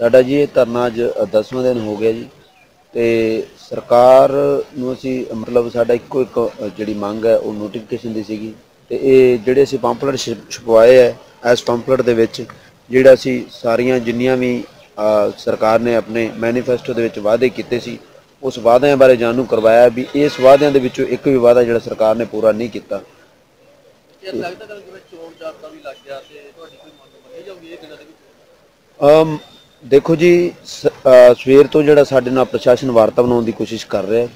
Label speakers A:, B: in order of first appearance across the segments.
A: ਸਾਡਾ ਜੀ ਇਹ ਧਰਨਾ ਅੱਜ 10ਵਾਂ ਦਿਨ ਹੋ ਗਿਆ ਜੀ। ਤੇ ਸਰਕਾਰ ਨੂੰ ਅਸੀਂ ਮਤਲਬ ਸਾਡਾ ਇੱਕੋ ਇੱਕ ਜਿਹੜੀ ਮੰਗ ਹੈ ਉਹ ਨੋਟੀਫਿਕੇਸ਼ਨ ਦੀ ਸੀਗੀ। ਤੇ ਇਹ ਜਿਹੜੇ ਅਸੀਂ ਪੰਪਲੇਟ ਛਪ- ਛਪਵਾਏ ਹੈ ਇਸ ਪੰਪਲੇਟ ਦੇ ਵਿੱਚ ਜਿਹੜਾ ਅਸੀਂ ਸਾਰੀਆਂ ਜਿੰਨੀਆਂ ਵੀ ਸਰਕਾਰ ਨੇ ਆਪਣੇ ਮੈਨੀਫੈਸਟੋ ਦੇ ਵਿੱਚ ਵਾਅਦੇ ਕੀਤੇ ਸੀ ਉਸ ਵਾਅਦਿਆਂ ਬਾਰੇ ਜਾਣੂ ਕਰਵਾਇਆ ਵੀ ਇਸ ਵਾਅਦਿਆਂ ਦੇ ਵਿੱਚੋਂ ਇੱਕ ਵੀ ਵਾਅਦਾ ਜਿਹੜਾ ਸਰਕਾਰ ਨੇ ਪੂਰਾ ਨਹੀਂ ਕੀਤਾ।
B: ਇਹ ਲੱਗਦਾ ਕਿ ਚੋਣ ਜਾਬਤਾ ਵੀ ਲੱਗ ਗਿਆ ਤੇ ਤੁਹਾਡੀ ਕੋਈ ਮੰਗ ਮੰਨੀ ਜਾਊਗੀ ਇਹ ਦਿਨਾਂ ਦੇ ਵਿੱਚ?
A: ਅਮ ਦੇਖੋ ਜੀ ਸਵੇਰ ਤੋਂ ਜਿਹੜਾ ਸਾਡੇ ਨਾਲ ਪ੍ਰਸ਼ਾਸਨ ਵਾਰਤਾ ਬਣਾਉਣ ਦੀ ਕੋਸ਼ਿਸ਼ ਕਰ ਰਿਹਾ ਹੈ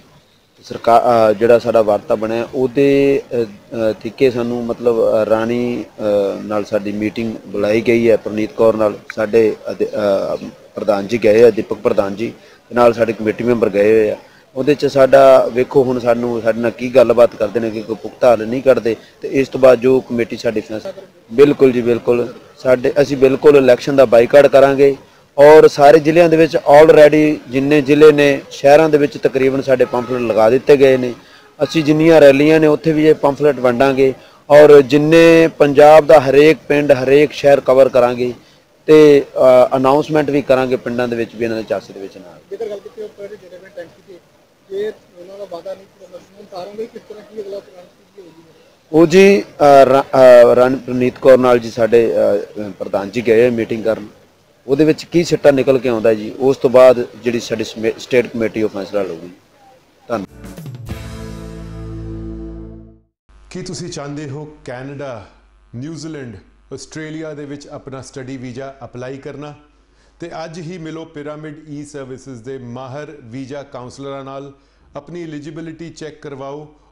A: ਸਰਕਾਰ ਜਿਹੜਾ ਸਾਡਾ ਵਾਰਤਾ ਬਣਿਆ ਉਹਦੇ ਅ, ਤਰੀਕੇ ਸਾਨੂੰ ਮਤਲਬ ਰਾਣੀ ਨਾਲ ਸਾਡੀ ਮੀਟਿੰਗ ਬੁਲਾਈ ਗਈ ਹੈ ਪ੍ਰਨੀਤ ਕੌਰ ਨਾਲ ਸਾਡੇ ਅਧਿ- ਪ੍ਰਧਾਨ ਜੀ ਗਏ ਆ ਦੀਪਕ ਪ੍ਰਧਾਨ ਜੀ ਨਾਲ ਸਾਡੇ ਕਮੇਟੀ ਮੈਂਬਰ ਗਏ ਹੋਏ ਆ। ਉਹਦੇ ਚ ਸਾਡਾ ਵੇਖੋ ਹੁਣ ਸਾਨੂੰ ਸਾਡੇ ਨਾਲ ਕੀ ਗੱਲਬਾਤ ਕਰਦੇ ਨੇ ਕਿ ਕੋਈ ਪੁਖਤਾ ਹੱਲ ਨਹੀਂ ਕਰਦੇ ਤੇ ਇਸ ਤੋਂ ਬਾਅਦ ਜੋ ਕਮੇਟੀ ਸਾਡੀ ਫੈਸਲਾ ਬਿਲਕੁਲ ਜੀ ਬਿਲਕੁਲ ਸਾਡੇ ਅਸੀਂ ਬਿਲਕੁਲ ਇਲੈਕਸ਼ਨ ਦਾ ਬਾਈਕਾਟ ਕਰਾਂਗੇ। ਔਰ ਸਾਰੇ ਜ਼ਿਲ੍ਹਿਆਂ ਦੇ ਵਿੱਚ ਆਲਰੇਡੀ ਜਿੰਨੇ ਜ਼ਿਲ੍ਹੇ ਨੇ ਸ਼ਹਿਰਾਂ ਦੇ ਵਿੱਚ ਤਕਰੀਬਨ ਸਾਡੇ ਪੰਫਲੇਟ ਲਗਾ ਦਿੱਤੇ ਗਏ ਨੇ। ਅਸੀਂ ਜਿੰਨੀਆਂ ਰੈਲੀਆਂ ਨੇ ਉੱਥੇ ਵੀ ਇਹ ਪੰਫਲੇਟ ਵੰਡਾਂਗੇ ਔਰ ਜਿੰਨੇ ਪੰਜਾਬ ਦਾ ਹਰੇਕ ਪਿੰਡ ਹਰੇਕ ਸ਼ਹਿਰ ਕਵਰ ਕਰਾਂਗੇ ਤੇ ਅਨਾਉਂਸਮੈਂਟ ਵੀ ਕਰਾਂਗੇ ਪਿੰਡਾਂ ਦੇ ਵਿੱਚ ਵੀ ਇਹਨਾਂ ਦੇ ਚਾਸੇ ਦੇ ਵਿੱਚ ਨਾਲ।
C: ਜੇਕਰ ਗੱਲ ਕੀਤੀ ਉੱਪਰ ਜਿਹੜੇ ਨੇ ਟੈਂਕੀ ਤੇ ਜੇ ਉਹਨਾਂ ਦਾ ਵਾਅਦਾ ਨਹੀਂ ਪੂਰਾ ਮਸੂਮ ਤਾਰੋਗੇ ਕਿਸ ਤਰ੍ਹਾਂ ਕੀ ਅਗਲਾ ਕੀ ਹੋਊਗੀ?
A: ਉਹ ਜੀ ਰਣਪ੍ਰਨੀਤ ਕੌਰ ਨਾਲ ਜੀ ਸਾਡੇ ਪ੍ਰਧਾਨ ਜੀ ਗਏ ਮੀਟਿੰਗ ਕਰਨ। ਉਹਦੇ ਵਿੱਚ ਕੀ ਸਿੱਟਾ ਨਿਕਲ ਕੇ ਆਉਂਦਾ ਜੀ, ਉਸ ਤੋਂ ਬਾਅਦ ਜਿਹੜੀ ਸਾਡੀ ਸਟੇਟ ਕਮੇਟੀ ਉਹ ਫੈਸਲਾ ਲਊਗੀ। ਧੰਨਵਾਦ।
D: ਕੀ ਤੁਸੀਂ ਚਾਹੁੰਦੇ ਹੋ ਕੈਨੇਡਾ ਨਿਊਜ਼ੀਲੈਂਡ ਆਸਟ੍ਰੇਲੀਆ ਦੇ ਵਿੱਚ ਆਪਣਾ ਸਟੱਡੀ ਵੀਜ਼ਾ ਅਪਲਾਈ ਕਰਨਾ? ਤੇ ਅੱਜ ਹੀ ਮਿਲੋ ਪਿਰਾਮਿਡ ਈ ਸਰਵਿਸਿਜ਼ ਦੇ ਮਾਹਰ ਵੀਜ਼ਾ ਕਾਉਂਸਲਰਾਂ ਨਾਲ। ਆਪਣੀ ਐਲੀਜੀਬਿਲਿਟੀ ਚੈੱਕ ਕਰਵਾਓ